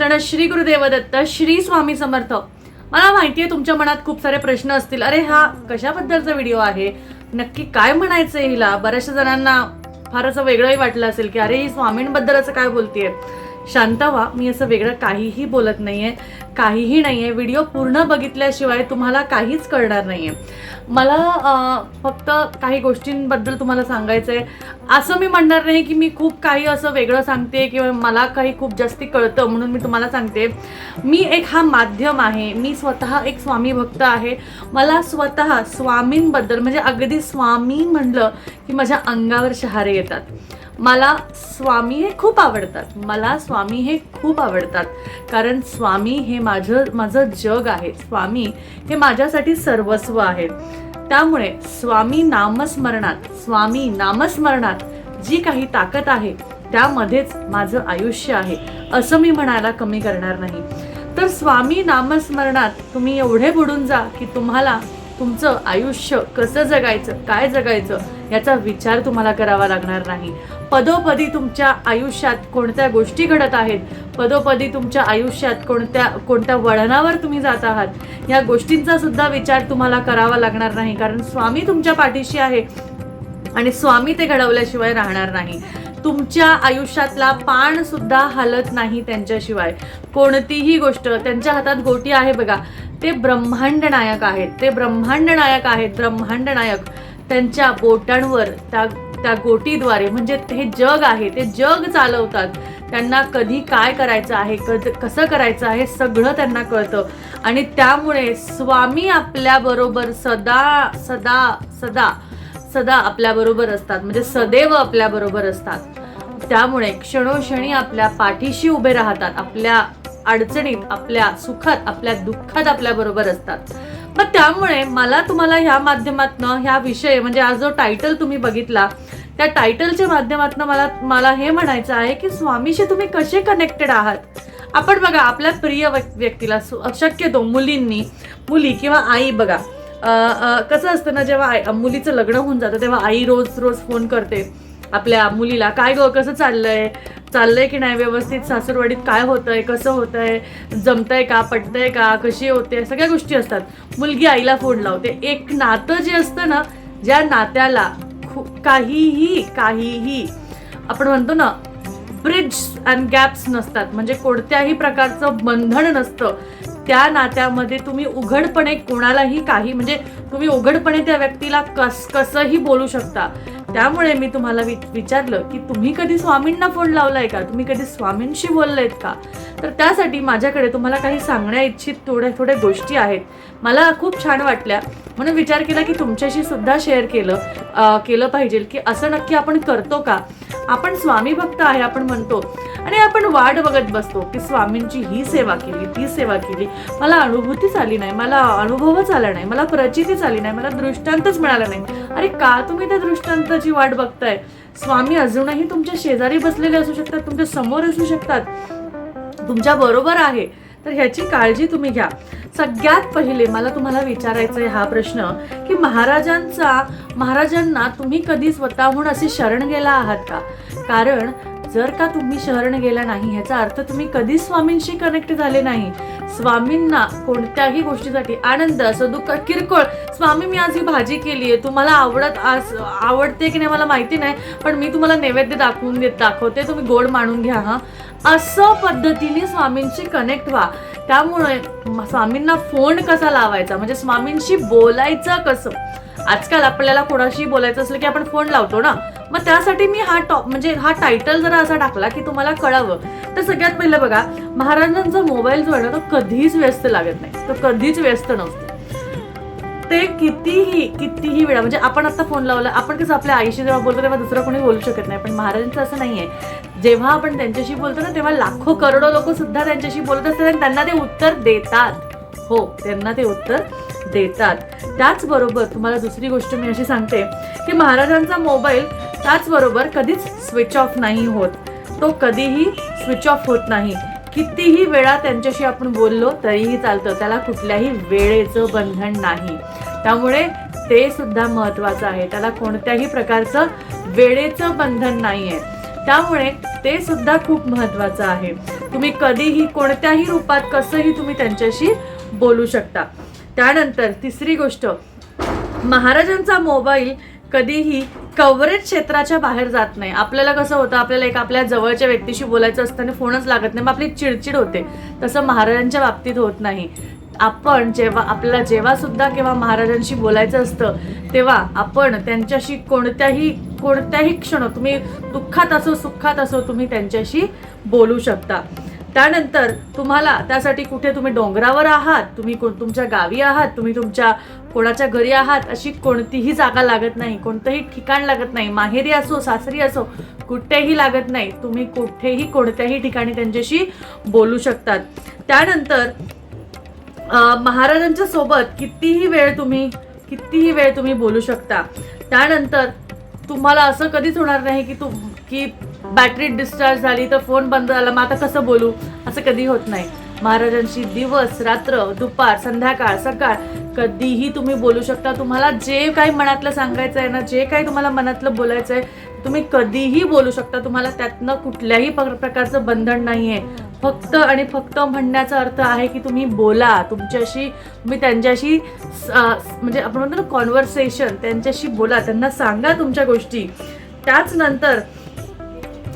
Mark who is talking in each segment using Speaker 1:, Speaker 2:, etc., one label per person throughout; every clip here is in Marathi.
Speaker 1: चिंतन श्री गुरुदेव दत्त श्री स्वामी समर्थ. मला माहिती आहे तुमच्या मनात खूप सारे प्रश्न असतील. अरे हा कशाबद्दलचा व्हिडिओ आहे? नक्की काय म्हणायचं हिला? बऱ्याचशा जणांना फार असं वेगळंही वाटलं असेल की अरे ही स्वामींबद्दल असं काय बोलतेय? शांत व्हा मी असं वेगळं काहीही बोलत नाही आहे काहीही नाही आहे व्हिडिओ पूर्ण बघितल्याशिवाय तुम्हाला काहीच कळणार नाही आहे मला फक्त काही गोष्टींबद्दल तुम्हाला सांगायचं आहे असं मी म्हणणार नाही की मी खूप काही असं वेगळं सांगते किंवा मला काही खूप जास्ती कळतं म्हणून मी तुम्हाला सांगते मी एक हा माध्यम आहे. मी स्वतः एक स्वामी भक्त आहे. मला स्वतः स्वामींबद्दल म्हणजे अगदी स्वामी म्हणलं की माझ्या अंगावर शहारे येतात. मला स्वामी हे खूप आवडतात. मला स्वामी हे खूप आवडतात. कारण स्वामी हे माझं माझं जग आहे. स्वामी हे माझ्यासाठी सर्वस्व आहेत त्यामुळे स्वामी नामस्मरणात स्वामी नामस्मरणात जी काही ताकद आहे त्यामध्येच माझं आयुष्य आहे असं मी म्हणायला कमी करणार नाही. तर स्वामी नामस्मरणात तुम्ही एवढे बुडून जा की तुम्हाला तुमचं आयुष्य कसं जगायचं काय जगायचं याचा विचार तुम्हाला करावा लागणार नाही. पदोपदी तुमच्या आयुष्यात कोणत्या गोष्टी घडत आहेत? पदोपदी तुमच्या आयुष्यात कोणत्या कोणत्या वळणावर तुम्ही जात आहात? या गोष्टींचा सुद्धा विचार तुम्हाला करावा लागणार नाही. कारण स्वामी तुमच्या पाठीशी आहे आणि स्वामी ते घडवल्याशिवाय राहणार नाही. तुमच्या आयुष्यातला पाण सुद्धा हलत नाही त्यांच्याशिवाय. कोणतीही गोष्ट त्यांच्या हातात गोटी आहे बघा. ते ब्रह्मांड नायक आहेत. ते ब्रह्मांड नायक आहेत. ब्रह्मांड नायक. त्यांच्या बोटांवर त्या त्या गोटीद्वारे म्हणजे हे जग आहे ते जग चालवतात. त्यांना कधी काय करायचं आहे कध कसं करायचं आहे सगळं त्यांना कळतं. आणि त्यामुळे स्वामी आपल्याबरोबर सदा सदा सदा सदा आपल्याबरोबर असतात. म्हणजे सदैव आपल्याबरोबर असतात. त्यामुळे क्षणोक्षणी आपल्या पाठीशी उभे राहतात. आपल्या अडचणीत आपल्या सुखात आपल्या दुःखात आपल्याबरोबर असतात. मग त्यामुळे मला तुम्हाला ह्या माध्यमातनं ह्या विषय म्हणजे आज जो टायटल तुम्ही बघितला त्या टायटलच्या माध्यमातनं मला मला हे म्हणायचं आहे की स्वामीशी तुम्ही कसे कनेक्टेड आहात? आपण बघा आपल्या प्रिय व्यक्तीला शक्यतो मुलींनी मुली किंवा आई बघा कसं असतं ना जेव्हा आई- मुलीचं लग्न होऊन जातं तेव्हा आई रोज रोज फोन करते आपल्या मुलीला काय गं कसं चाललंय? चाललंय की नाही व्यवस्थित? सासूरवाडीत काय होतंय? कसं होतंय? जमतंय का? पटतंय का? कशी होते? सगळ्या गोष्टी असतात. मुलगी आईला फोन लावते. एक नातं जे असतं ना ज्या नात्याला खू काहीही काहीही आपण म्हणतो ना ब्रिज अँड गॅप्स नसतात. म्हणजे कोणत्याही प्रकारचं बंधन नसतं. त्या नात्यामध्ये तुम्ही उघडपणे कोणालाही काही म्हणजे तुम्ही उघडपणे त्या व्यक्तीला कस कसंही बोलू शकता. त्यामुळे मी तुम्हाला विचारलं की तुम्ही कधी स्वामींना फोन लावलाय का? तुम्ही कधी स्वामींशी बोललायत का? तर त्यासाठी माझ्याकडे तुम्हाला काही सांगण्या इच्छित थोड्या थोड्या गोष्टी आहेत. मला खूप छान वाटल्या. म्हणून विचार केला की तुमच्याशी सुद्धा शेअर केलं केलं पाहिजे की असं नक्की आपण करतो का? आपण स्वामी भक्त आहे आपण म्हणतो. आणि आपण वाट बघत बसतो की स्वामींची ही सेवा केली ती सेवा केली. मला अनुभूतीच आली नाही मला अनुभवच आला नाही मला प्रचितीच आली नाही मला दृष्टांतच मिळाला नाही. अरे का तुम्ही त्या दृष्टांत आनंदाची वाट बघताय. स्वामी अजूनही तुमच्या शेजारी बसलेले असू शकतात तुमच्यासमोर असू शकतात. तुमच्या बरोबर आहे. तर ह्याची काळजी तुम्ही घ्या. सगळ्यात पहिले मला तुम्हाला विचारायचा आहे हा प्रश्न की महाराजांचा महाराजांना तुम्ही कधी स्वतःहून असे शरण गेला आहात का? कारण जर का तुम्ही शरण गेला नाही ह्याचा अर्थ तुम्ही कधीच स्वामींशी कनेक्ट झाले नाही? स्वामींना कोणत्याही गोष्टीसाठी आनंद असो दुःख किरकोळ स्वामी मी आज ही भाजी केली आहे तुम्हाला आवडत आज आवडते की नाही मला माहिती नाही पण मी तुम्हाला नैवेद्य दाखवून देत दाखवते. तुम्ही गोड मानून घ्या हां. असं पद्धतीने स्वामींशी कनेक्ट व्हा. त्यामुळे स्वामींना फोन कसा लावायचा? म्हणजे स्वामींशी बोलायचं कसं? आजकाल आपल्याला कोणाशी बोलायचं असलं की आपण फोन लावतो ना. मग त्यासाठी मी हा टॉप म्हणजे हा टायटल जरा असा टाकला की तुम्हाला कळावं. तर सगळ्यात पहिलं बघा महाराजांचा मोबाईल जो आहे ना तो कधीच व्यस्त लागत नाही. तो कधीच व्यस्त नसतो. ते कितीही कितीही वेळा म्हणजे आपण आता फोन लावला आपण कसं आपल्या आईशी जेव्हा बोलतो तेव्हा दुसरं कोणी बोलू शकत नाही. पण महाराजांचं असं नाही आहे जेव्हा आपण त्यांच्याशी बोलतो ना तेव्हा लाखो करोडो लोक सुद्धा त्यांच्याशी बोलत असतात आणि त्यांना ते उत्तर देतात. हो त्यांना ते उत्तर देतात. त्याचबरोबर तुम्हाला दुसरी गोष्ट मी अशी सांगते की महाराजांचा मोबाईल त्याचबरोबर कधीच स्विच ऑफ नाही होत. तो कधीही स्विच ऑफ होत नाही. कितीही वेळा त्यांच्याशी आपण बोललो तरीही चालतं. त्याला कुठल्याही वेळेचं बंधन नाही. त्यामुळे ते सुद्धा महत्वाचं आहे. त्याला कोणत्याही प्रकारचं वेळेचं बंधन नाही आहे त्यामुळे ते सुद्धा खूप महत्वाचं आहे. तुम्ही कधीही कोणत्याही रूपात कसंही तुम्ही त्यांच्याशी बोलू शकता. त्यानंतर तिसरी गोष्ट महाराजांचा मोबाईल कधीही कव्हरेज क्षेत्राच्या बाहेर जात नाही. आपल्याला कसं होतं आपल्याला एक आपल्या जवळच्या व्यक्तीशी बोलायचं असतं आणि फोनच लागत नाही मग आपली चिडचिड होते. तसं महाराजांच्या बाबतीत होत नाही. आपण जेव्हा आपल्याला जेव्हा सुद्धा केव्हा महाराजांशी बोलायचं असतं तेव्हा आपण त्यांच्याशी कोणत्याही कोणत्याही क्षण तुम्ही दुःखात असो सुखात असो तुम्ही त्यांच्याशी बोलू शकता. त्यानंतर तुम्हाला त्यासाठी कुठे तुम्ही डोंगरावर आहात तुम्ही कोण तुमच्या गावी आहात तुम्ही तुमच्या कोणाच्या घरी आहात अशी कोणतीही जागा लागत नाही कोणतंही ठिकाण लागत नाही माहेरी असो सासरी असो कुठेही लागत नाही. तुम्ही कुठेही कोणत्याही ठिकाणी त्यांच्याशी बोलू शकतात. त्यानंतर महाराजांच्या सोबत कितीही वेळ तुम्ही कितीही वेळ तुम्ही बोलू शकता. त्यानंतर तुम्हाला असं कधीच होणार नाही की तू की बॅटरी डिस्चार्ज झाली तर फोन बंद झाला. मग आता कसं बोलू? असं कधी होत नाही. महाराजांशी दिवस रात्र दुपार संध्याकाळ सकाळ कधीही तुम्ही बोलू शकता. तुम्हाला जे काही मनातलं सांगायचं आहे ना जे काही तुम्हाला मनातलं बोलायचं आहे तुम्ही कधीही बोलू शकता. तुम्हाला त्यातनं कुठल्याही प्रकारचं बंधन नाही आहे फक्त आणि फक्त म्हणण्याचा अर्थ आहे की तुम्ही बोला. तुमच्याशी तुम्ही त्यांच्याशी म्हणजे आपण म्हणतो ना कॉन्व्हर्सेशन त्यांच्याशी बोला. त्यांना सांगा तुमच्या गोष्टी. त्याच नंतर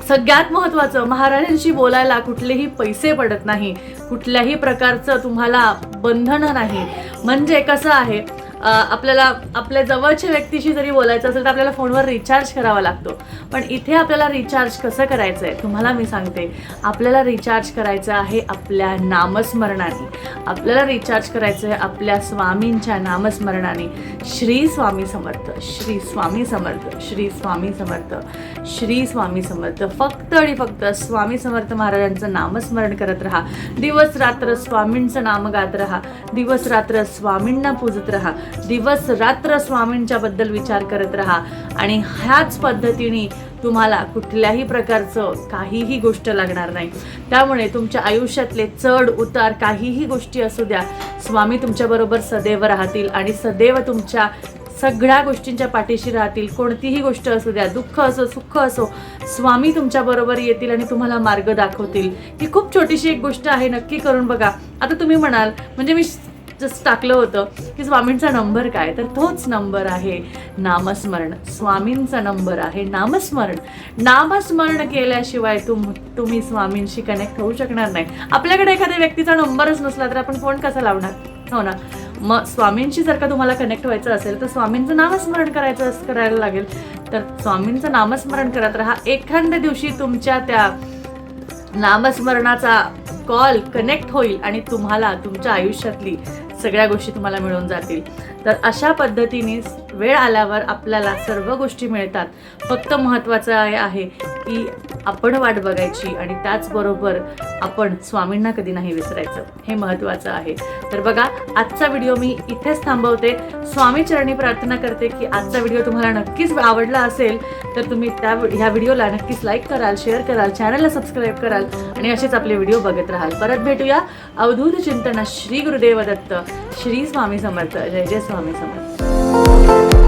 Speaker 1: सगळ्यात महत्त्वाचं महाराजांशी बोलायला कुठलेही पैसे पडत नाही. कुठल्याही प्रकारचं तुम्हाला बंधनं नाही. म्हणजे कसं आहे आपल्याला आपल्या जवळच्या व्यक्तीशी जरी बोलायचं असेल तर आपल्याला फोनवर रिचार्ज करावा लागतो. पण इथे आपल्याला रिचार्ज कसं करायचं आहे तुम्हाला मी सांगते. आपल्याला रिचार्ज करायचं आहे आपल्या नामस्मरणाने. आपल्याला रिचार्ज करायचं आहे आपल्या स्वामींच्या नामस्मरणाने. श्री स्वामी समर्थ श्री स्वामी समर्थ श्री स्वामी समर्थ श्री स्वामी समर्थ. फक्त आणि फक्त स्वामी समर्थ महाराजांचं नामस्मरण करत राहा. दिवस रात्र स्वामींचं नाम गात राहा. दिवस रात्र स्वामींना पूजत राहा. दिवस रात्र स्वामींच्या बद्दल विचार करत राहा. आणि ह्याच पद्धतीने तुम्हाला कुठल्याही प्रकारचं काहीही गोष्ट लागणार नाही. त्यामुळे तुमच्या आयुष्यातले चढ उतार काहीही गोष्टी असू द्या स्वामी तुमच्याबरोबर सदैव राहतील आणि सदैव तुमच्या सगळ्या गोष्टींच्या पाठीशी राहतील. कोणतीही गोष्ट असू द्या दुःख असो सुख असो स्वामी तुमच्या बरोबर येतील आणि तुम्हाला मार्ग दाखवतील. ही खूप छोटीशी एक गोष्ट आहे नक्की करून बघा. आता तुम्ही म्हणाल म्हणजे मी जस्ट टाकलं होतं की स्वामींचा नंबर काय? तर तोच नंबर आहे नामस्मरण. स्वामींचा नंबर आहे नामस्मरण. नामस्मरण केल्याशिवाय तुम तुम्ही स्वामींशी कनेक्ट होऊ शकणार नाही. आपल्याकडे एखाद्या व्यक्तीचा नंबरच नसला तर आपण फोन कसा लावणार? हो ना? मग स्वामींशी जर का तुम्हाला कनेक्ट व्हायचं असेल तर स्वामींचं नामस्मरण करायचं करायला लागेल. तर स्वामींचं नामस्मरण करत राहा एखाद्या दिवशी तुमच्या त्या नामस्मरणाचा कॉल कनेक्ट होईल आणि तुम्हाला तुमच्या आयुष्यातली सगळ्या गोष्टी तुम्हाला मिळून जातील. तर अशा पद्धतीने वेळ आल्यावर आपल्याला सर्व गोष्टी मिळतात. फक्त महत्त्वाचं आहे आहे की आपण वाट बघायची आणि त्याचबरोबर आपण स्वामींना कधी नाही विसरायचं हे महत्त्वाचं आहे. तर बघा आजचा व्हिडिओ मी इथेच थांबवते. स्वामी चरणी प्रार्थना करते की आजचा व्हिडिओ तुम्हाला नक्कीच आवडला असेल तर तुम्ही त्या ह्या व्हिडिओला नक्कीच लाईक कराल शेअर कराल चॅनलला सबस्क्राईब कराल आणि असेच आपले व्हिडिओ बघत राहाल. परत भेटूया अवधूत चिंतना श्री गुरुदेव दत्त श्री स्वामी समर्थ. जय जय स्वामी समर्थ.